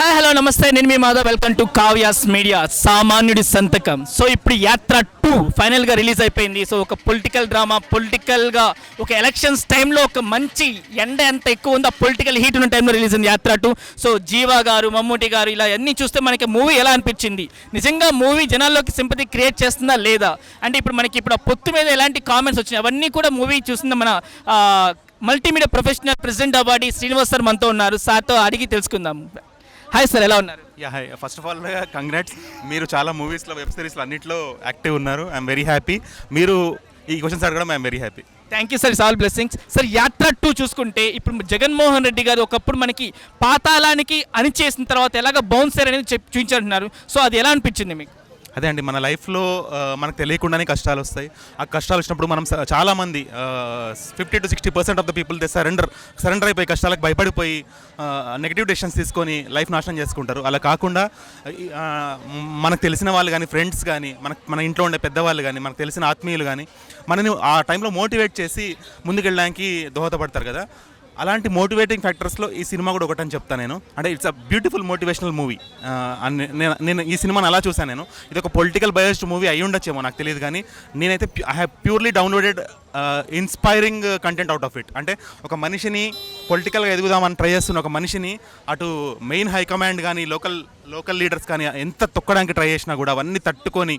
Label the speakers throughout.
Speaker 1: Hi hello నమస్తే. నేను మీ Madhav. Welcome to Kavya's media సామాన్యుడి సంతకం. సో ఇప్పుడు యాత్ర టూ ఫైనల్గా రిలీజ్ అయిపోయింది. సో ఒక పొలిటికల్ డ్రామా పొలిటికల్గా ఒక ఎలక్షన్స్ టైంలో ఒక మంచి ఎండ ఎంత ఎక్కువ ఉందో పొలిటికల్ హీట్ ఉన్న టైంలో రిలీజ్ అయింది యాత్ర టూ సో జీవా గారు మమ్మూటి గారు ఇలా అన్నీ చూస్తే మనకి మూవీ ఎలా అనిపించింది? నిజంగా మూవీ జనాల్లోకి సింపతి క్రియేట్ చేస్తుందా లేదా? అంటే ఇప్పుడు మనకి ఇప్పుడు ఆ పొత్తు మీద ఎలాంటి కామెంట్స్ వచ్చినాయి? అవన్నీ కూడా మూవీ చూసింది మన multimedia professional president awardee Srinivas sir మనతో ఉన్నారు. సార్తో అడిగి తెలుసుకుందాం. హాయ్ సార్ ఎలా ఉన్నారు?
Speaker 2: Yeah hi first of all congrats మీరు చాలా మూవీస్లో వెబ్ సిరీస్లో అన్నింటిలో యాక్టివ్ ఉన్నారు. ఐఎమ్ వెరీ హ్యాపీ మీరు ఈ క్వశ్చన్స్ అడగడం I'm very happy
Speaker 1: thank you sir all blessings sir Yatra two చూసుకుంటే ఇప్పుడు జగన్మోహన్ రెడ్డి గారు ఒకప్పుడు మనకి పాతాళానికి అణిచేసిన తర్వాత ఎలాగ బౌన్సర్ అనేది చూపించారంటున్నారు. సో అది ఎలా అనిపించింది మీకు?
Speaker 2: అదే అండి మన లైఫ్లో మనకు తెలియకుండానే కష్టాలు వస్తాయి. ఆ కష్టాలు వచ్చినప్పుడు మనం చాలామంది fifty to sixty percent of the people they surrender surrender అయిపోయి కష్టాలకు భయపడిపోయి నెగిటివ్ డెసిషన్స్ తీసుకొని లైఫ్ నాశనం చేసుకుంటారు. అలా కాకుండా మనకు తెలిసిన వాళ్ళు కానీ ఫ్రెండ్స్ కానీ మన మన ఇంట్లో ఉండే పెద్దవాళ్ళు కానీ మనకు తెలిసిన ఆత్మీయులు కానీ మనని ఆ టైంలో మోటివేట్ చేసి ముందుకెళ్ళడానికి దోహదపడతారు కదా. అలాంటి మోటివేటింగ్ ఫ్యాక్టర్స్లో ఈ సినిమా కూడా ఒకటని చెప్తాను నేను. అంటే it's a beautiful motivational movie నేను నేను ఈ సినిమాని అలా చూసాను నేను. ఇది ఒక పొలిటికల్ బయస్డ్ మూవీ అయి ఉండొచ్చేమో నాకు తెలియదు కానీ నేనైతే I have purely downloaded inspiring content out of it అంటే ఒక మనిషిని పొలిటికల్గా ఎదుగుదామని ట్రై చేస్తున్న ఒక మనిషిని అటు మెయిన్ హైకమాండ్ కానీ లోకల్ లోకల్ లీడర్స్ కానీ ఎంత తొక్కడానికి ట్రై చేసినా కూడా అవన్నీ తట్టుకొని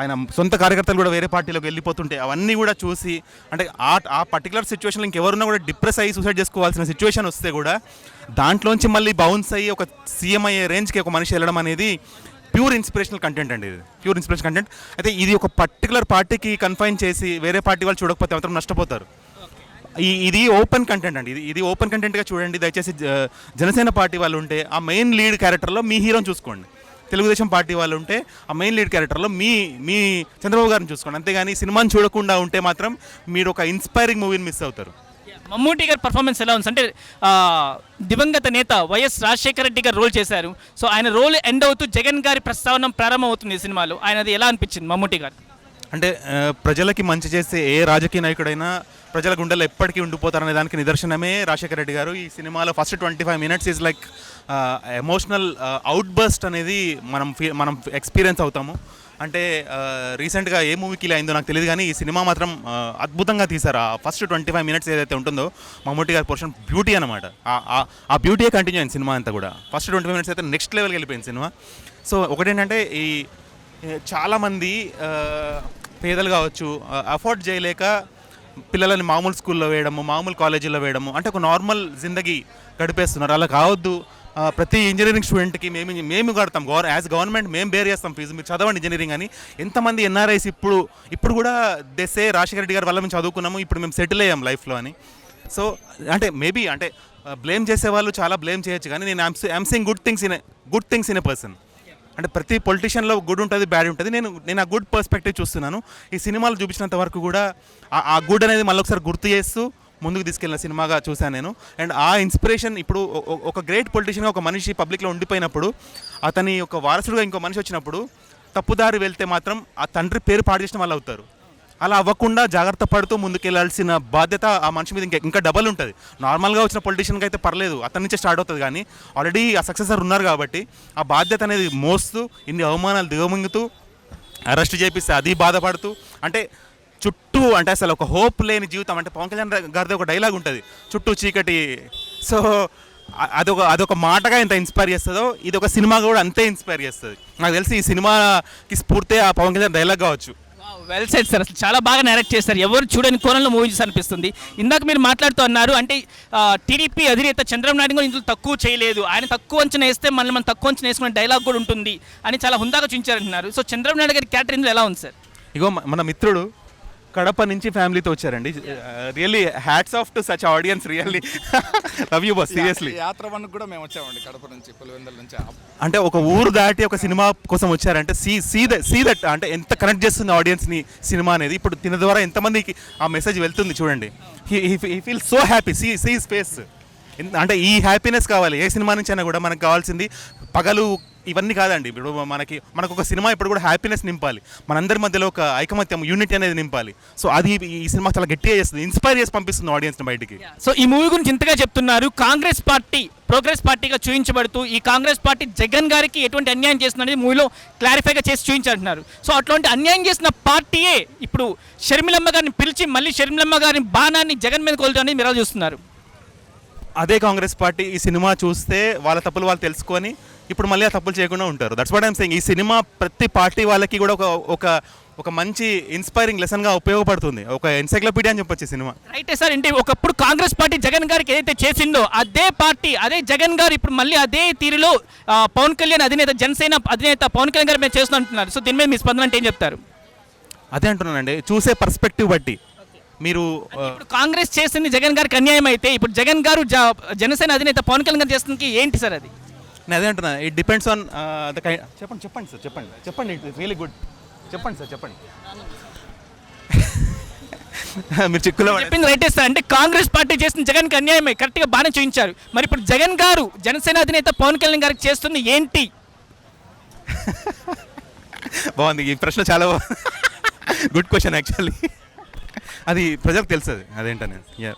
Speaker 2: ఆయన సొంత కార్యకర్తలు కూడా వేరే పార్టీలోకి వెళ్ళిపోతుంటే అవన్నీ కూడా చూసి అంటే ఆ ఆ పర్టికులర్ సిచ్యువేషన్లో ఇంకెవరున్నా కూడా డిప్రెస్ అయ్యి సూసైడ్ చేసుకోవాల్సిన సిచ్యువేషన్ వస్తే కూడా దాంట్లోంచి మళ్ళీ బౌన్స్ అయ్యి ఒక సీఎం అయ్యే రేంజ్కి ఒక మనిషి వెళ్ళడం అనేది ప్యూర్ ఇన్స్పిరేషనల్ కంటెంట్ అండి ఇది. ప్యూర్ ఇన్స్పిరేషన్ కంటెంట్ అయితే ఇది ఒక పర్టికులర్ పార్టీకి కన్ఫైన్ చేసి వేరే పార్టీ వాళ్ళు చూడకపోతే మాత్రం నష్టపోతారు. ఈ ఇది ఓపెన్ కంటెంట్ అండి. ఇది ఇది ఓపెన్ కంటెంట్గా చూడండి. దయచేసి జనసేన పార్టీ వాళ్ళు ఉంటే ఆ మెయిన్ లీడ్ క్యారెక్టర్లో మీ హీరోని చూసుకోండి. తెలుగుదేశం పార్టీ వాళ్ళు ఉంటే ఆ మెయిన్ లీడ్ క్యారెక్టర్లో మీ మీ చంద్రబాబు గారిని చూసుకోండి. అంతేగాని సినిమాని చూడకుండా ఉంటే మాత్రం మీరు ఒక ఇన్స్పైరింగ్ మూవీని మిస్ అవుతారు.
Speaker 1: మమ్మూటి గారి పర్ఫార్మెన్స్ ఎలా ఉంది? అంటే దివంగత నేత వైఎస్ రాజశేఖర రెడ్డి గారు రోల్ చేశారు. సో ఆయన రోల్ ఎండ్ అవుతూ జగన్ గారి ప్రస్తావన ప్రారంభం అవుతుంది ఈ సినిమాలో. ఆయనది ఎలా అనిపించింది మమ్మూటి గారు
Speaker 2: అంటే ప్రజలకి మంచి చేసే ఏ రాజకీయ నాయకుడైనా ప్రజల గుండెల్లో ఎప్పటికీ ఉండిపోతారనే దానికి నిదర్శనమే రాజశేఖర రెడ్డి గారు. ఈ సినిమాలో first twenty five minutes is like emotional outburst అనేది మనం ఫీ- మనం ఎక్స్పీరియన్స్ అవుతాము. అంటే రీసెంట్గా ఏ మూవీకి ఇలా అయిందో నాకు తెలియదు కానీ ఈ సినిమా మాత్రం అద్భుతంగా తీశారు. ఆ ఫస్ట్ ట్వంటీ ఫైవ్ మినిట్స్ ఏదైతే ఉంటుందో మమ్మూటి గారి పోర్షన్ బ్యూటీ అనమాట ఆ- బ్యూటీయే కంటిన్యూ అయింది సినిమా అంతా కూడా. ఫస్ట్ ట్వంటీ ఫైవ్ మినిట్స్ అయితే నెక్స్ట్ లెవెల్కి వెళ్ళిపోయింది సినిమా. సో ఒకటేంటంటే ఈ చాలామంది పేదలు కావచ్చు అఫోర్డ్ చేయలేక పిల్లలని మామూలు స్కూల్లో వేయడము మామూలు కాలేజీలో వేయడము అంటే ఒక నార్మల్ జిందగీ గడిపేస్తున్నారు. అలా కావద్దు. ప్రతి ఇంజనీరింగ్ స్టూడెంట్కి మేము మేము కడతాం. గవర్ యాజ్ గవర్నమెంట్ మేము బేర్ చేస్తాం ఫీజు మీరు చదవండి ఇంజనీరింగ్ అని. ఎంతమంది ఎన్ఆర్ఐస్ ఇప్పుడు ఇప్పుడు కూడా దెసే రాజశేఖర రెడ్డి గారి వల్ల మేము చదువుకున్నాము ఇప్పుడు మేము సెటిల్ అయ్యాం లైఫ్లో అని. సో అంటే మేబీ అంటే బ్లేమ్ చేసే వాళ్ళు చాలా బ్లేమ్ చేయొచ్చు కానీ నేను I'm seeing good things in good things in a person అంటే ప్రతి పొలిటీషియన్లో గుడ్ ఉంటుంది బ్యాడ్ ఉంటుంది. నేను నేను ఆ గుడ్ పర్స్పెక్టివ్ చూస్తున్నాను. ఈ సినిమాలు చూపించినంత వరకు కూడా ఆ- గుడ్ అనేది మళ్ళీ ఒకసారి గుర్తు చేస్తూ ముందుకు తీసుకెళ్ళిన సినిమాగా చూశాను నేను. అండ్ ఆ ఇన్స్పిరేషన్ ఇప్పుడు ఒక గ్రేట్ పొలిటీషియన్గా ఒక మనిషి పబ్లిక్లో ఉండిపోయినప్పుడు అతని ఒక వారసుడుగా ఇంకో మనిషి వచ్చినప్పుడు తప్పుదారి వెళ్తే మాత్రం ఆ తండ్రి పేరు పాడు చేసిన వాళ్ళు అవుతారు. అలా అవ్వకుండా జాగ్రత్త పడుతూ ముందుకెళ్ళాల్సిన బాధ్యత ఆ మనిషి మీద ఇంకా ఇంకా డబల్ ఉంటుంది. నార్మల్గా వచ్చిన పొలిటీషియన్కి అయితే పర్లేదు. అతని నుంచే స్టార్ట్ అవుతుంది కానీ ఆల్రెడీ ఆ సక్సెసర్ ఉన్నారు కాబట్టి ఆ బాధ్యత అనేది మోస్తూ ఇన్ని అవమానాలు దిగమింగుతూ అరెస్ట్ చేపిస్తే అది బాధపడుతూ అంటే చుట్టూ అంటే అసలు ఒక హోప్ లేని జీవితం అంటే పవన్ కళ్యాణ్ గారిది ఒక డైలాగ్ ఉంటుంది. చుట్టూ చీకటి. సో అదొక అదొక మాటగా ఎంత ఇన్స్పైర్ చేస్తుందో ఇది ఒక సినిమా కూడా అంతే ఇన్స్పైర్ చేస్తుంది. నాకు తెలిసి ఈ సినిమాకి స్ఫూర్తి ఆ పవన్ కళ్యాణ్ డైలాగ్ కావచ్చు.
Speaker 1: వెల్ సెట్ సార్ అసలు చాలా బాగా నేరెక్ట్ చేస్తారు ఎవరు చూడని కోణంలో మూవీస్ అనిపిస్తుంది. ఇందాక మీరు మాట్లాడుతూ అన్నారు అంటే టీడీపీ అధినేత చంద్రబాబు నాయుడు కూడా ఇందులో తక్కువ చేయలేదు. ఆయన తక్కువ అంచనా వేస్తే మళ్ళీ మనం తక్కువ అంచనా వేసుకునే డైలాగ్ కూడా ఉంటుంది అని చాలా హుందాగా చూపించారంటున్నారు. సో చంద్రబాబు నాయుడు గారి క్యారెక్టర్ ఇందులో ఎలా ఉంది సార్
Speaker 2: ఇగో మన మిత్రుడు కడప నుంచి ఫ్యామిలీతో వచ్చారండి. Really hats off to such audience really love you but seriously
Speaker 3: Yatra one కూడా మేము వచ్చామండి కడప నుంచి పులివెందుల నుంచి.
Speaker 2: అంటే ఒక ఊరు దాటి ఒక సినిమా కోసం వచ్చారంటే see see the see that అంటే ఎంత కనెక్ట్ చేస్తుంది ఆడియన్స్ని సినిమా అనేది. ఇప్పుడు దీని ద్వారా ఎంతమందికి ఆ మెసేజ్ వెళ్తుంది చూడండి. He feel so happy see see space అంటే ఈ హ్యాపీనెస్ కావాలి. ఏ సినిమా నుంచి అయినా కూడా మనకు కావాల్సింది పగలు ఇవన్నీ కాదండి. ఇప్పుడు మనకి మనకు ఒక సినిమా ఇప్పుడు కూడా హ్యాపీనెస్ నింపాలి. మనందరి మధ్యలో ఒక ఐకమత్యం యూనిటీ అనేది నింపాలి. సో అది ఈ సినిమా చాలా గట్టిగా చేస్తుంది. ఇన్స్పైర్ చేసి పంపిస్తుంది ఆడియన్స్ని బయటికి.
Speaker 1: సో ఈ మూవీ గురించి ఇంతగా చెప్తున్నారు. కాంగ్రెస్ పార్టీ ప్రోగ్రెస్ పార్టీగా చూపించబడుతూ ఈ కాంగ్రెస్ పార్టీ జగన్ గారికి ఎటువంటి అన్యాయం చేస్తుందనేది మూవీలో క్లారిఫైగా చేసి చూపించారంటున్నారు సో అట్లాంటి అన్యాయం చేసిన పార్టీయే ఇప్పుడు షర్మిలమ్మ గారిని పిలిచి మళ్ళీ షర్మిలమ్మ గారిని బాణాన్ని జగన్ మీద కొలుతుంది మీరు ఎలా చూస్తున్నారు?
Speaker 2: అదే కాంగ్రెస్ పార్టీ ఈ సినిమా చూస్తే వాళ్ళ తప్పులు వాళ్ళు తెలుసుకొని ఇప్పుడు మళ్ళీ ఆ తప్పులు చేయకుండా ఉంటారు. దట్స్ వాట్ ఐమ్ సెయింగ్ ఈ సినిమా ప్రతి పార్టీ వాళ్ళకి కూడా ఒక ఒక ఒక మంచి ఇన్స్పైరింగ్ లెసన్గా ఉపయోగపడుతుంది. ఒక ఎన్సైక్లోపీడియా అని చెప్పొచ్చు సినిమా.
Speaker 1: రైటే సార్ అంటే ఒకప్పుడు కాంగ్రెస్ పార్టీ జగన్ గారికి ఏదైతే చేసిందో అదే పార్టీ అదే జగన్ గారు ఇప్పుడు మళ్ళీ అదే తీరులో పవన్ కళ్యాణ్ అధినేత జనసేన అధినేత పవన్ కళ్యాణ్ గారు మేము చేస్తున్నట్టున్నారు. సో దీని మీద మీ స్పందన అంటే ఏం చెప్తారు?
Speaker 2: అదే అంటున్నానండి. చూసే పర్స్పెక్టివ్ బట్టి. మీరు
Speaker 1: ఇప్పుడు కాంగ్రెస్ చేసింది జగన్ గారికి అన్యాయం అయితే ఇప్పుడు జగన్ గారు జనసేన అధినేత పవన్ కళ్యాణ్ గారు చేస్తుంది ఏంటి సార్ అది?
Speaker 2: నేను అదే అంటున్నా ఇట్ డిపెండ్స్ ఆన్ ద కై చెప్పండి చెప్పండి సార్ చెప్పండి. చెప్పండి ఇట్ రియలీ గుడ్ చెప్పండి సార్ చెప్పండి. మీరు చిక్కులో
Speaker 1: చెప్పింది రైటే సార్ అంటే కాంగ్రెస్ పార్టీ చేసిన జగన్కి అన్యాయమే కరెక్ట్గా బాగానే చూపించారు మరి ఇప్పుడు జగన్ గారు జనసేన అధినేత పవన్ కళ్యాణ్ గారికి చేస్తుంది ఏంటి?
Speaker 2: బాగుంది ఈ ప్రశ్న చాలా గుడ్ క్వశ్చన్ యాక్చువల్లీ అది ప్రజలకు తెలుసు అది అదేంటనే యా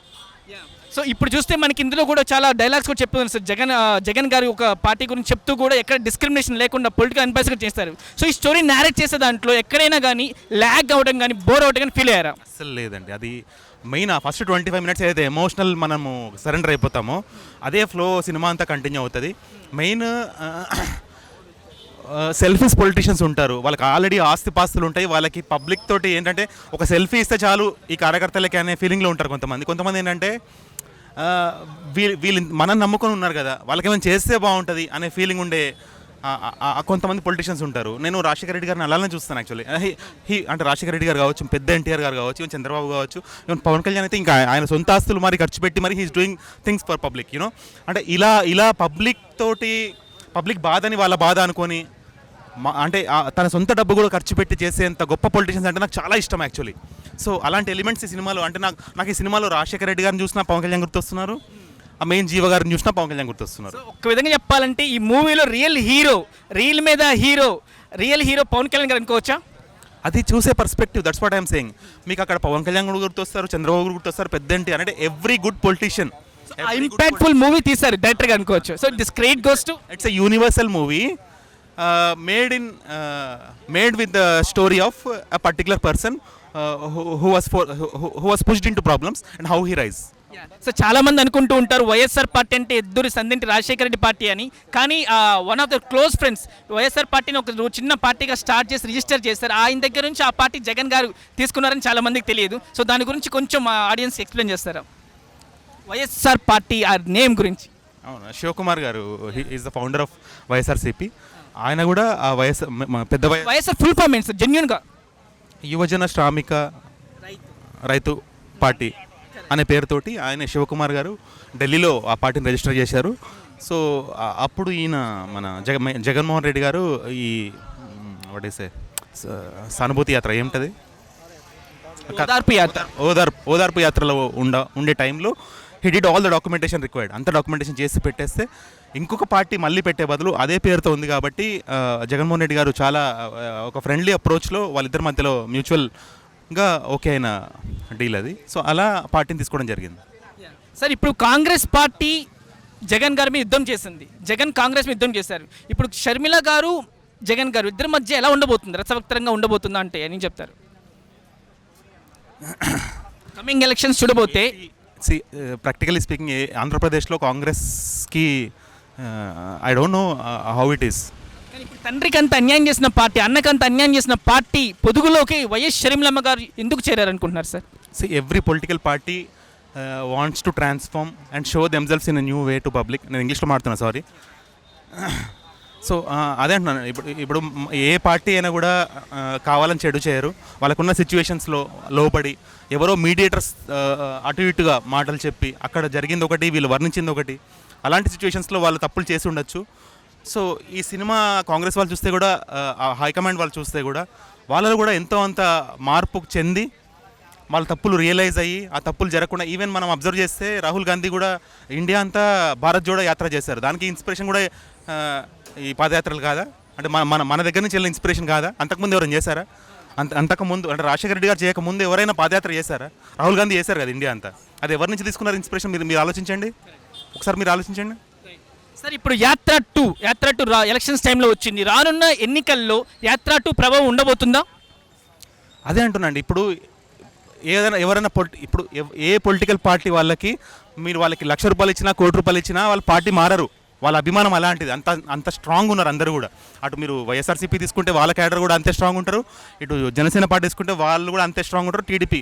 Speaker 1: సో ఇప్పుడు చూస్తే మనకి ఇందులో కూడా చాలా డైలాగ్స్ కూడా చెప్తున్నారు సార్. జగన్ జగన్ గారు ఒక పార్టీ గురించి చెప్తూ కూడా ఎక్కడ డిస్క్రిమినేషన్ లేకుండా పొలిటికల్ అన్పాస్గా చేస్తారు. సో ఈ స్టోరీ నేరేట్ చేసే దాంట్లో ఎక్కడైనా కానీ ల్యాగ్ అవడం కానీ బోర్ అవడం కానీ ఫీల్ అయ్యారా?
Speaker 2: అసలు లేదండి. అది మెయిన్ ఆ ఫస్ట్ ట్వంటీ ఫైవ్ మినిట్స్ ఏదైతే ఎమోషనల్ మనము సరెండర్ అయిపోతామో అదే ఫ్లో సినిమా అంతా కంటిన్యూ అవుతుంది. మెయిన్ సెల్ఫీస్ పొలిటీషియన్స్ ఉంటారు. వాళ్ళకి ఆల్రెడీ ఆస్తిపాస్తులు ఉంటాయి. వాళ్ళకి పబ్లిక్ తోటి ఏంటంటే ఒక సెల్ఫీ ఇస్తే చాలు ఈ కార్యకర్తలకి అనే ఫీలింగ్లో ఉంటారు కొంతమంది. కొంతమంది ఏంటంటే వీళ్ళు వీళ్ళు మనం నమ్ముకొని ఉన్నారు కదా వాళ్ళకి ఏమైనా చేస్తే బాగుంటుంది అనే ఫీలింగ్ ఉండే కొంతమంది పొలిటీషియన్స్ ఉంటారు. నేను రాజశేఖర రెడ్డి గారిని అలానే చూస్తాను యాక్చువల్లీ హీ అంటే రాజశేఖర రెడ్డి గారు కావచ్చు పెద్ద ఎన్టీఆర్ గారు కావచ్చు ఈవెన్ చంద్రబాబు కావచ్చు ఈవెన్ పవన్ కళ్యాణ్ అయితే ఇంకా ఆయన సొంత ఆస్తులు మరి ఖర్చు పెట్టి మరి he's doing things for public you know అంటే ఇలా ఇలా పబ్లిక్ తోటి పబ్లిక్ బాధని వాళ్ళ బాధ అనుకొని మా- అంటే తన సొంత డబ్బు కూడా ఖర్చు పెట్టి చేసేంత గొప్ప పొలిటీషియన్స్ అంటే నాకు చాలా ఇష్టం యాక్చువల్లీ సో అలాంటి ఎలిమెంట్స్ ఈ సినిమాలో అంటే నాకు నాకు ఈ సినిమాలో రాజశేఖర రెడ్డి గారిని చూసినా పవన్ కళ్యాణ్ గుర్తొస్తున్నారు. ఆ మెయిన్ జీవ గారిని చూసినా పవన్ కళ్యాణ్ గుర్తొస్తున్నారు.
Speaker 1: సో ఒక్క విధంగా చెప్పాలంటే ఈ మూవీలో రియల్ హీరో రియల్ మీద hero real hero Pawan Kalyan garu అనుకోవచ్చా?
Speaker 2: అది చూసే perspective that's what I'm saying మీకు అక్కడ పవన్ కళ్యాణ్ కూడా గుర్తొస్తారు చంద్రబాబు గుర్తొస్తారు పెద్ద ఎన్టీ అంటే every good politician
Speaker 1: impactful movie తీశారు డైరెక్టర్గా అనుకోవచ్చు. So this credit goes to
Speaker 2: it's a universal movie made in made with the story of a particular person who was who was pushed in to problems and how he rise
Speaker 1: so చాలా మంది అనుకుంటూ ఉంటారు YSR party అంటే Yeduguri Sandinti Rajasekhara Reddy party అని. కానీ one of the close friends YSR పార్టీని ఒక చిన్న పార్టీగా స్టార్ట్ చేసి రిజిస్టర్ చేస్తారు ఆయన దగ్గర నుంచి ఆ పార్టీ జగన్ గారు తీసుకున్నారని చాలా మందికి తెలియదు. సో దాని గురించి కొంచెం ఆడియన్స్ ఎక్స్ప్లెయిన్ చేస్తారా? వైఎస్ఆర్ పార్టీ ఆ నేమ్ గురించి.
Speaker 2: అవును Shivakumar garu is the founder of YSRCP. ఆయన కూడా ఆ వైఎస్ పెద్ద
Speaker 1: వైఎస్ఆర్ ఫుల్ ఫామ్ ఏంటి సార్ జెన్యున్గా.
Speaker 2: యువజన శ్రామిక రైతు. పార్టీ అనే పేరుతోటి ఆయన శివకుమార్ గారు ఢిల్లీలో ఆ పార్టీని రిజిస్టర్ చేశారు. సో అప్పుడు ఈయన మన జగ జగన్మోహన్ రెడ్డి గారు ఈ వాటేసే సానుభూతి యాత్ర ఏమిటది?
Speaker 1: ఓదార్పు యాత్ర.
Speaker 2: ఓదార్పు ఓదార్పు యాత్రలో ఉండ ఉండే టైంలో he did all the documentation required అంత డాక్యుమెంటేషన్ చేసి పెట్టేస్తే ఇంకొక పార్టీ మళ్ళీ పెట్టే బదులు అదే పేరుతో ఉంది కాబట్టి జగన్మోహన్ రెడ్డి గారు చాలా ఒక ఫ్రెండ్లీ అప్రోచ్లో వాళ్ళిద్దరి మధ్యలో మ్యూచువల్గా ఓకే అయిన డీల్ అది. సో అలా పార్టీని తీసుకోవడం జరిగింది.
Speaker 1: సార్ ఇప్పుడు కాంగ్రెస్ పార్టీ జగన్ గారి మీద యుద్ధం చేసింది. జగన్ కాంగ్రెస్ మీద యుద్ధం చేశారు. ఇప్పుడు షర్మిల గారు జగన్ గారు ఇద్దరి మధ్య ఎలా ఉండబోతుంది? రసవక్తరంగా ఉండబోతుందా అంటే అని చెప్తారు? కమింగ్ ఎలక్షన్స్ చూడబోతే
Speaker 2: సి ప్రాక్టికలీ స్పీకింగ్ ఆంధ్రప్రదేశ్లో కాంగ్రెస్కి I don't know how it is
Speaker 1: తండ్రికి అంత అన్యాయం చేసిన పార్టీ అన్నకి అంత అన్యాయం చేసిన పార్టీ పొదుగులోకి వైఎస్ షర్మిలమ్మ గారు ఎందుకు చేరారనుకుంటున్నారు sir?
Speaker 2: Political party uh, wants to transform and show themselves in a new way to public. నేను ఇంగ్లీష్లో మాడుతున్నా సారీ సో అదే అంటున్నాను. ఇప్పుడు ఇప్పుడు ఏ పార్టీ అయినా కూడా కావాలని చెడు చేయరు. వాళ్ళకున్న సిచ్యువేషన్స్లో లోపడి ఎవరో మీడియేటర్స్ అటు ఇటుగా మాటలు చెప్పి అక్కడ జరిగింది ఒకటి వీళ్ళు వర్ణించింది ఒకటి అలాంటి సిచ్యువేషన్స్లో వాళ్ళు తప్పులు చేసి ఉండొచ్చు. సో ఈ సినిమా కాంగ్రెస్ వాళ్ళు చూస్తే కూడా హైకమాండ్ వాళ్ళు చూస్తే కూడా వాళ్ళలో కూడా ఎంతో అంత మార్పు చెంది వాళ్ళ తప్పులు రియలైజ్ అయ్యి ఆ తప్పులు జరగకుండా ఈవెన్ మనం అబ్జర్వ్ చేస్తే రాహుల్ గాంధీ కూడా ఇండియా అంతా భారత్ జోడో యాత్ర చేశారు. దానికి ఇన్స్పిరేషన్ కూడా ఈ పాదయాత్రలు కాదా? అంటే మన మన మన దగ్గర నుంచి వెళ్ళిన ఇన్స్పిరేషన్ కాదా? అంతకుముందు ఎవరైనా చేశారా? అంత అంతకుముందు అంటే రాజశేఖర రెడ్డి గారు చేయకముందు ఎవరైనా పాదయాత్ర చేశారా? రాహుల్ గాంధీ చేశారు కదా ఇండియా అంతా. అది ఎవరి నుంచి తీసుకున్నారు ఇన్స్పిరేషన్ మీరు మీరు ఆలోచించండి. ఒకసారి మీరు ఆలోచించండి.
Speaker 1: సార్ ఇప్పుడు యాత్ర టూ యాత్ర టూ రా ఎలక్షన్స్ టైంలో వచ్చింది. రానున్న ఎన్నికల్లో యాత్ర టూ ప్రభావం ఉండబోతుందా?
Speaker 2: అదే అంటున్నాండి ఇప్పుడు ఏదైనా ఎవరైనా పొలి ఇప్పుడు ఏ పొలిటికల్ పార్టీ వాళ్ళకి మీరు వాళ్ళకి లక్ష రూపాయలు ఇచ్చినా కోటి రూపాయలు ఇచ్చినా వాళ్ళ పార్టీ మారరు. వాళ్ళ అభిమానం అలాంటిది. అంత అంత స్ట్రాంగ్ ఉన్నారు అందరూ కూడా. అటు మీరు వైఎస్ఆర్సీపీ తీసుకుంటే వాళ్ళ క్యాడర్ కూడా అంతే స్ట్రాంగ్ ఉంటారు. ఇటు జనసేన పార్టీ తీసుకుంటే వాళ్ళు కూడా అంతే స్ట్రాంగ్ ఉంటారు. టీడీపీ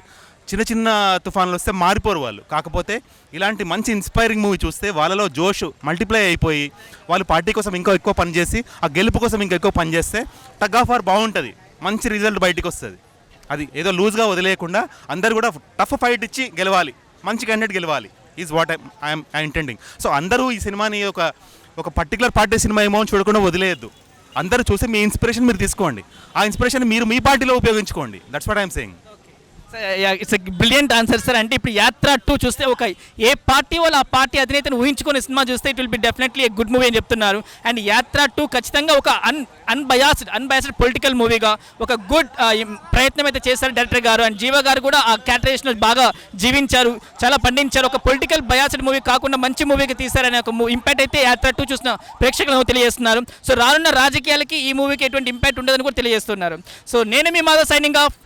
Speaker 2: చిన్న చిన్న తుఫాన్లు వస్తే మారిపోరు వాళ్ళు. కాకపోతే ఇలాంటి మంచి ఇన్స్పైరింగ్ మూవీ చూస్తే వాళ్ళలో జోష్ మల్టిప్లై అయిపోయి వాళ్ళు పార్టీ కోసం ఇంకా ఎక్కువ పనిచేసి ఆ గెలుపు కోసం ఇంకా ఎక్కువ పనిచేస్తే టగ్ ఆఫ్ ఆర్ బాగుంటుంది. మంచి రిజల్ట్ బయటికి వస్తుంది. అది ఏదో లూజ్గా వదిలేయకుండా అందరు కూడా టఫ్ ఫైట్ ఇచ్చి గెలవాలి. మంచి క్యాండిడేట్ గెలవాలి. Is what I'm I intending so అందరూ ఈ సినిమాని ఒక ఒక పర్టికులర్ పార్టీ సినిమా ఏమో అని చూడకుండా వదిలేయద్దు. అందరూ చూసి మీ ఇన్స్పిరేషన్ మీరు తీసుకోండి. ఆ ఇన్స్పిరేషన్ మీరు మీ పార్టీలో ఉపయోగించుకోండి. That's what I'm saying
Speaker 1: it's brilliant answer sir అంటే ఇప్పుడు యాత్ర టూ చూస్తే ఒక ఏ పార్టీ వాళ్ళు ఆ పార్టీ అధినేతను ఊహించుకొని సినిమా చూస్తే it will be definitely a good movie అని చెప్తున్నారు. అండ్ యాత్ర టూ ఖచ్చితంగా ఒక అన్ అన్బయాస్డ్ అన్బయాస్డ్ పొలిటికల్ మూవీగా ఒక గుడ్ ప్రయత్నం అయితే చేశారు డైరెక్టర్ గారు. అండ్ జీవ గారు కూడా ఆ క్యాటరేషన్ బాగా జీవించారు చాలా పండించారు. ఒక పొలిటికల్ బయాస్డ్ మూవీ కాకుండా మంచి మూవీకి తీశారనే ఒక ఇంపాక్ట్ అయితే యాత్ర టూ చూసిన ప్రేక్షకులను తెలియజేస్తున్నారు. సో రానున్న రాజకీయాలకి ఈ మూవీకి ఎటువంటి ఇంపాక్ట్ ఉండదని కూడా తెలియజేస్తున్నారు. సో నేను మీ మాధవ్ సైనింగ్ ఆఫ్